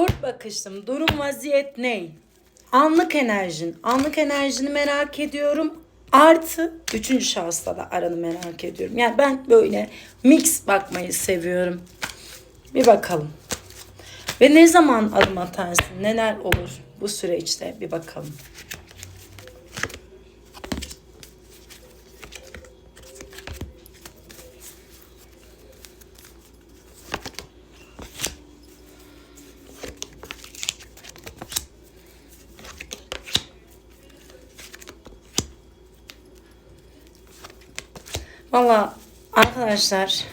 Kurt bakıştım. Durum vaziyet ne? Anlık enerjin. Anlık enerjini merak ediyorum. Artı üçüncü şahısta da aranı merak ediyorum. Yani ben böyle mix bakmayı seviyorum. Bir bakalım. Ve ne zaman adım atarsın? Neler olur bu süreçte? Bir bakalım. Valla arkadaşlar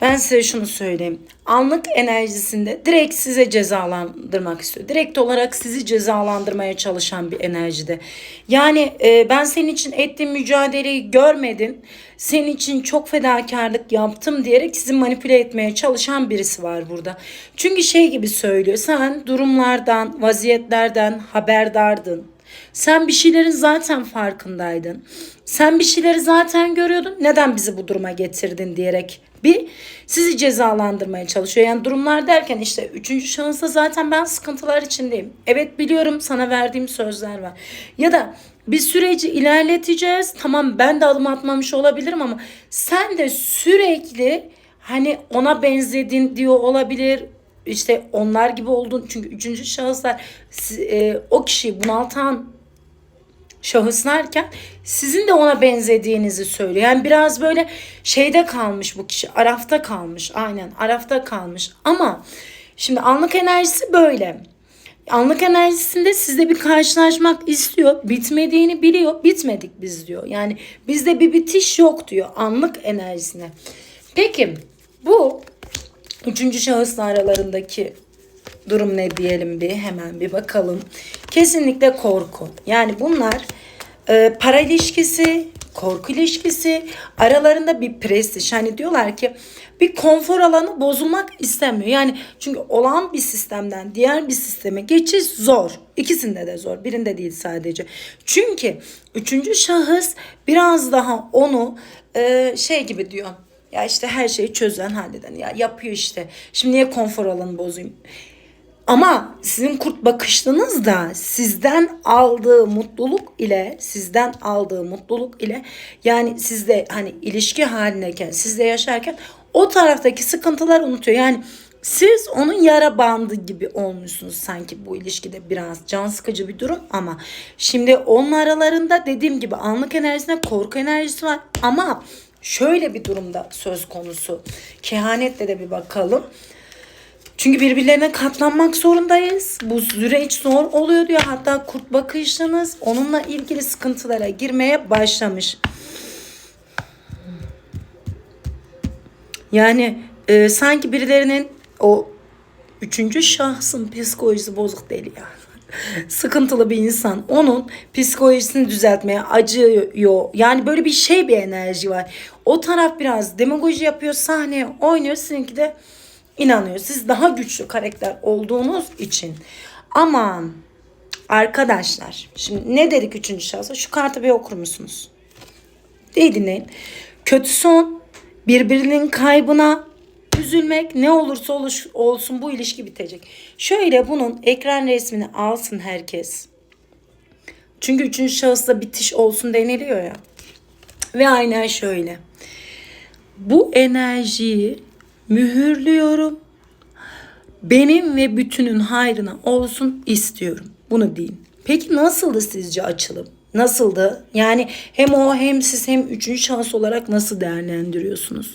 ben size şunu söyleyeyim. Anlık enerjisinde direkt size cezalandırmak istiyor. Direkt olarak sizi cezalandırmaya çalışan bir enerjide. Yani e, ben senin için ettiğim mücadeleyi görmedin. Senin için çok fedakarlık yaptım diyerek sizi manipüle etmeye çalışan birisi var burada. Çünkü şey gibi söylüyor. Sen durumlardan, vaziyetlerden haberdardın. Sen bir şeylerin zaten farkındaydın. Sen bir şeyleri zaten görüyordun. Neden bizi bu duruma getirdin diyerek bir sizi cezalandırmaya çalışıyor. Yani durumlar derken işte üçüncü şahısta zaten ben sıkıntılar içindeyim. Evet biliyorum sana verdiğim sözler var. Ya da bir süreci ilerleteceğiz. Tamam ben de adım atmamış olabilirim ama sen de sürekli hani ona benzedin diyor olabilir işte onlar gibi oldun çünkü üçüncü şahıslar e, o kişiyi bunaltan şahıslarken sizin de ona benzediğinizi söylüyor. Yani biraz böyle şeyde kalmış bu kişi arafta kalmış aynen arafta kalmış ama şimdi anlık enerjisi böyle. Anlık enerjisinde sizde bir karşılaşmak istiyor. Bitmediğini biliyor. Bitmedik biz diyor. Yani bizde bir bitiş yok diyor anlık enerjisine. Peki bu Üçüncü şahısla aralarındaki durum ne diyelim bir hemen bir bakalım. Kesinlikle korku. Yani bunlar e, para ilişkisi, korku ilişkisi, aralarında bir prestij. Hani diyorlar ki bir konfor alanı bozulmak istemiyor. Yani çünkü olan bir sistemden diğer bir sisteme geçiş zor. İkisinde de zor. Birinde değil sadece. Çünkü üçüncü şahıs biraz daha onu e, şey gibi diyor ya işte her şeyi çözen halleden ya yapıyor işte. Şimdi niye konfor alanı bozayım? Ama sizin kurt bakışlınız da sizden aldığı mutluluk ile sizden aldığı mutluluk ile yani sizde hani ilişki halindeyken sizde yaşarken o taraftaki sıkıntılar unutuyor. Yani siz onun yara bandı gibi olmuşsunuz sanki bu ilişkide biraz can sıkıcı bir durum ama şimdi onun aralarında dediğim gibi anlık enerjisine korku enerjisi var ama şöyle bir durumda söz konusu. Kehanetle de bir bakalım. Çünkü birbirlerine katlanmak zorundayız. Bu süreç zor oluyor diyor. Hatta kurt bakışınız onunla ilgili sıkıntılara girmeye başlamış. Yani e, sanki birilerinin o üçüncü şahsın psikolojisi bozuk değil ya sıkıntılı bir insan. Onun psikolojisini düzeltmeye acıyor. Yani böyle bir şey bir enerji var. O taraf biraz demagoji yapıyor, sahneye oynuyor. Sizinki de inanıyor. Siz daha güçlü karakter olduğunuz için. Aman arkadaşlar. Şimdi ne dedik üçüncü şahsa? Şu kartı bir okur musunuz? İyi dinleyin. Kötü son birbirinin kaybına üzülmek ne olursa oluş, olsun bu ilişki bitecek. Şöyle bunun ekran resmini alsın herkes. Çünkü üçüncü şahısla bitiş olsun deniliyor ya. Ve aynen şöyle. Bu enerjiyi mühürlüyorum. Benim ve bütünün hayrına olsun istiyorum. Bunu deyin. Peki nasıldı sizce açılım? Nasıldı? Yani hem o hem siz hem üçüncü şahıs olarak nasıl değerlendiriyorsunuz?